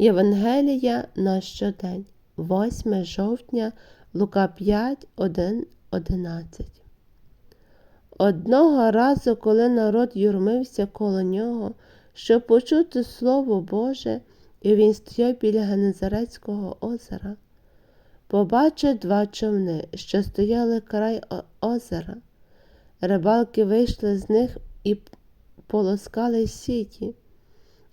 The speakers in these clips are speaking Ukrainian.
Євангелія на щодень, 8 жовтня, Лука 5, 1, 11. Одного разу, коли народ юрмився коло нього, щоб почути Слово Боже, і він стояв біля Генезарецького озера, побачив два човни, що стояли край озера. Рибалки вийшли з них і полоскали сіті.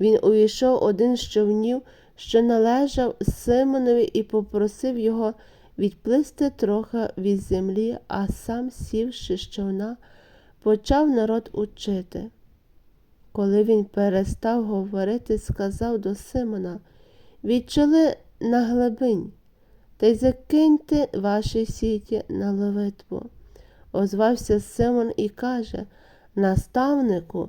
Він увійшов один з човнів, що належав Симонові, і попросив його відплисти трохи від землі, а сам, сівши з човна, почав народ учити. Коли він перестав говорити, сказав до Симона Відчали на глибинь, та й закиньте ваші сіті на ловитву. Озвався Симон і каже Наставнику,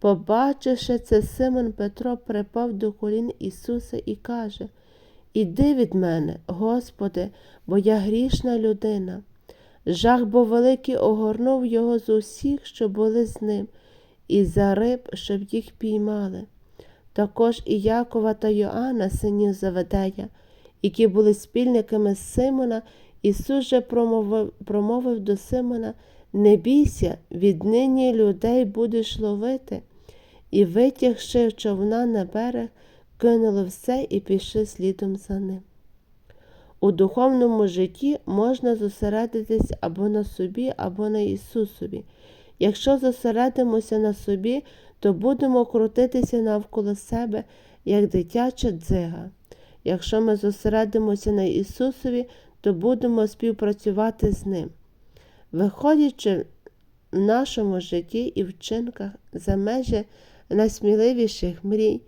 Побачивши це, Симон Петро припав до колін Ісуса і каже Іди від мене, Господи, бо я грішна людина. Жах бо великий огорнув його з усіх, що були з ним, і за риб, щоб їх піймали. Також і Якова та Йоанна, синів Заведея, які були спільниками Симона, Ісус же промовив, промовив до Симона Не бійся, віднині людей будеш ловити. І, витягши човна на берег, кинули все і пішли слідом за ним. У духовному житті можна зосередитись або на собі, або на Ісусові. Якщо зосередимося на собі, то будемо крутитися навколо себе, як дитяча дзига. Якщо ми зосередимося на Ісусові, то будемо співпрацювати з Ним. Виходячи в нашому житті і вчинках за межі найсміливіших мрій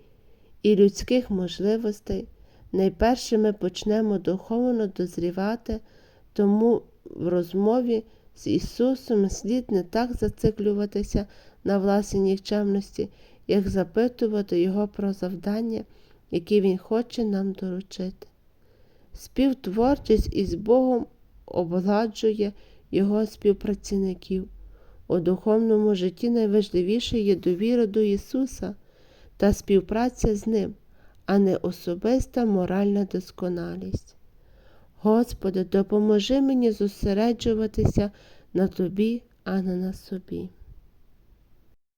і людських можливостей, найперше ми почнемо духовно дозрівати, тому в розмові з Ісусом слід не так зациклюватися на власній нікчемності, як запитувати Його про завдання, які Він хоче нам доручити. Співтворчість із Богом обладжує Його співпрацівників. У духовному житті найважливіше є довіра до Ісуса та співпраця з Ним, а не особиста моральна досконалість. Господи, допоможи мені зосереджуватися на Тобі, а не на собі.